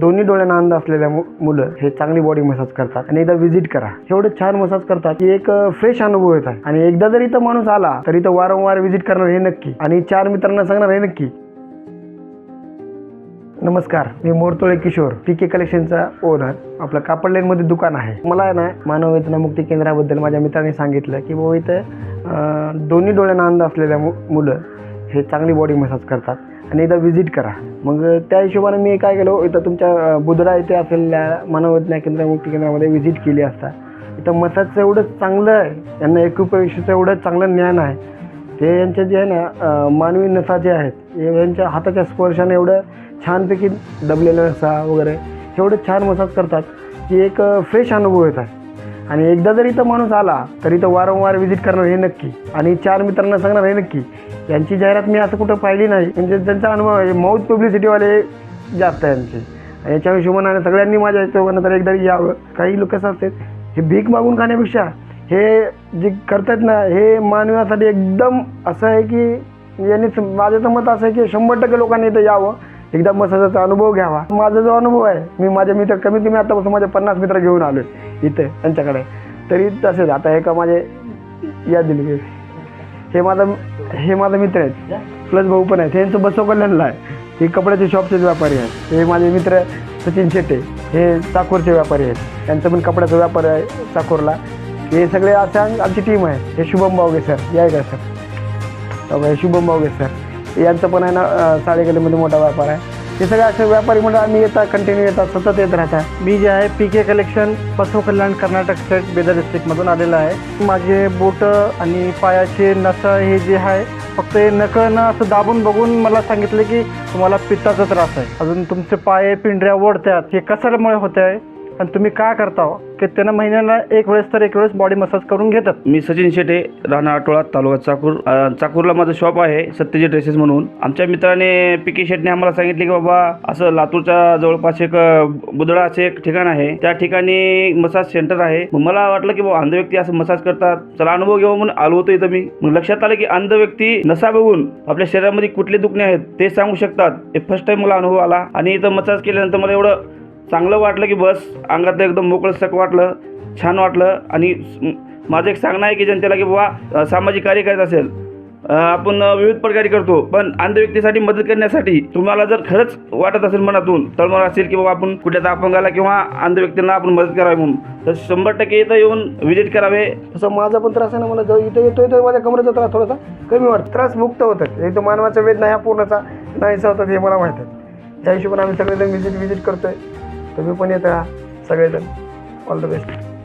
दोन्ही डोळ्यांना अंध असलेल्या मु- मुलं हे चांगली बॉडी मसाज करतात. आणि एकदा व्हिजिट करा. एवढं छान मसाज करतात की एक फ्रेश अनुभव येत आहे आणि एकदा जर इथं माणूस आला तर इथं वारंवार व्हिजिट करणार हे नक्की. आणि चार मित्रांना सांगणार हे नक्की. नमस्कार मी मोरतोळे किशोर पी के कलेक्शनचा ओनर आपलं कापड लाईनमध्ये दुकान आहे. मला ना मानव वेदना मुक्ती केंद्राबद्दल माझ्या मित्राने सांगितलं की बाबा इथं दोन्ही डोळ्यांना अंध असलेल्या मु मुलं हे चांगली बॉडी मसाज करतात. आणि एकदा व्हिजिट करा. मग त्या हिशोबाने मी काय केलं इथं तुमच्या बुधडा इथे असलेल्या मानव केंद्र मुक्ती केंद्रामध्ये व्हिजिट केली असता. इथं मसाजचं एवढं चांगलं आहे. यांना एकूपेक्षाचं एवढं चांगलं ज्ञान आहे. ते यांचे जे आहे ना मानवी नसा जे आहेत यांच्या हाताच्या स्पर्शाने एवढं छानपैकी दबलेलं नसा वगैरे एवढं छान मसाज करतात की एक फ्रेश अनुभव येत आहे. आणि एकदा जर इथं माणूस आला तर इथं वारंवार व्हिजिट करणार हे नक्की. आणि चार मित्रांना सांगणार हे नक्की. यांची जाहिरात मी असं कुठं पाहिली नाही. म्हणजे त्यांचा अनुभव आहे माऊथ पब्लिसिटीवाले जास्त आहे यांचे याच्या हिशोबाने सगळ्यांनी माझ्या हिशोबानं तर एकदा यावं. काही लोक कसं असतात हे भीक मागून खाण्यापेक्षा हे जे करतात ना हे मानवासाठी एकदम असं आहे की यांनी माझं तर मत असं आहे की शंभर टक्के लोकांनी इथं यावं. एकदा मसाजाचा अनुभव घ्यावा. माझा जो अनुभव आहे मी माझे मित्र कमीत कमी आतापासून माझे पन्नास मित्र घेऊन आलो इथं त्यांच्याकडे. तरी तसेच आता हे का माझे या दिली हे माझा हे माझा मित्र आहेत. प्लस भाऊ पण आहेत. यांचं बसव कल्याणला आहे. हे कपड्याचे शॉपचे व्यापारी आहेत. हे माझे मित्र सचिन शेट्टे हे चाकूरचे व्यापारी आहेत. त्यांचं पण कपड्याचा व्यापार आहे चाकूरला हे सगळे अशा आमची टीम आहे. हे शुभम बावगे सर या का सर हे शुभम बावगे सर यांचं पण आहे ना अं, साडेगलीमध्ये मोठा व्यापार आहे. हे सगळे असे व्यापारी म्हणून आम्ही येतात कंटिन्यू येतात सतत येत राहतात. मी जे आहे पी के कलेक्शन पशु कल्याण कर्नाटक स्टेट बेदर डिस्ट्रिक्टमधून आलेलं आहे. माझे बोट आणि पायाचे नसं हे जे आहे फक्त हे नकळनं असं दाबून बघून मला सांगितलं की तुम्हाला पित्ताचा त्रास आहे. अजून तुमचे पाय पिंढऱ्या ओढतात. हे कशामुळे होत आहे आणि तुम्ही काय करता हो? की त्यांना महिन्याला एक वेळेस तर एक वेळेस बॉडी मसाज करून घेतात. मी सचिन शेटे राहणार आठवडा तालुका चाकूर चाकूरला माझं शॉप आहे सत्यजी ड्रेसेस म्हणून. आमच्या मित्राने पी शेटने आम्हाला सांगितले की बाबा असं लातूरच्या जवळपास एक बुधळा असे एक ठिकाण आहे. त्या ठिकाणी मसाज सेंटर आहे. मग मला वाटलं की बाबा अंध व्यक्ती असं मसाज करतात. चला अनुभव घेऊ म्हणून आलो होतो इथं मी. मग लक्षात आलं की अंध व्यक्ती नसा बघून आपल्या शरीरामध्ये कुठले दुखणे आहेत ते सांगू शकतात. हे फर्स्ट टाइम मला अनुभव आला. आणि इथं मसाज केल्यानंतर मला एवढं चांगलं वाटलं की बस अंगातलं एकदम मोकळं सक वाटलं छान वाटलं. आणि माझं एक सांगणं आहे की जनतेला की बाबा सामाजिक कार्य करायचं असेल आपण विविध प्रकारे करतो पण अंध व्यक्तीसाठी मदत करण्यासाठी तुम्हाला जर खरंच वाटत असेल मनातून तळमळ असेल की बाबा आपण कुठल्या अपंगाला किंवा अंध व्यक्तींना आपण मदत करावी म्हणून. तर शंभर टक्के इथं येऊन व्हिजिट करावे. तसं माझा पण त्रास आहे ना मला जो इथं येतो तर माझ्या कमरेचा त्रास थोडासा कमी वाटतो. त्रास मुक्त होतात. इथं तर मानवाचा वेदना ह्या पूर्णचा नाहीसा होतात हे मला माहीत आहे. त्या हिशोबाने आम्ही सगळेजण व्हिजिट व्हिजिट करतोय. तुम्ही पण येता सगळेजण. All the best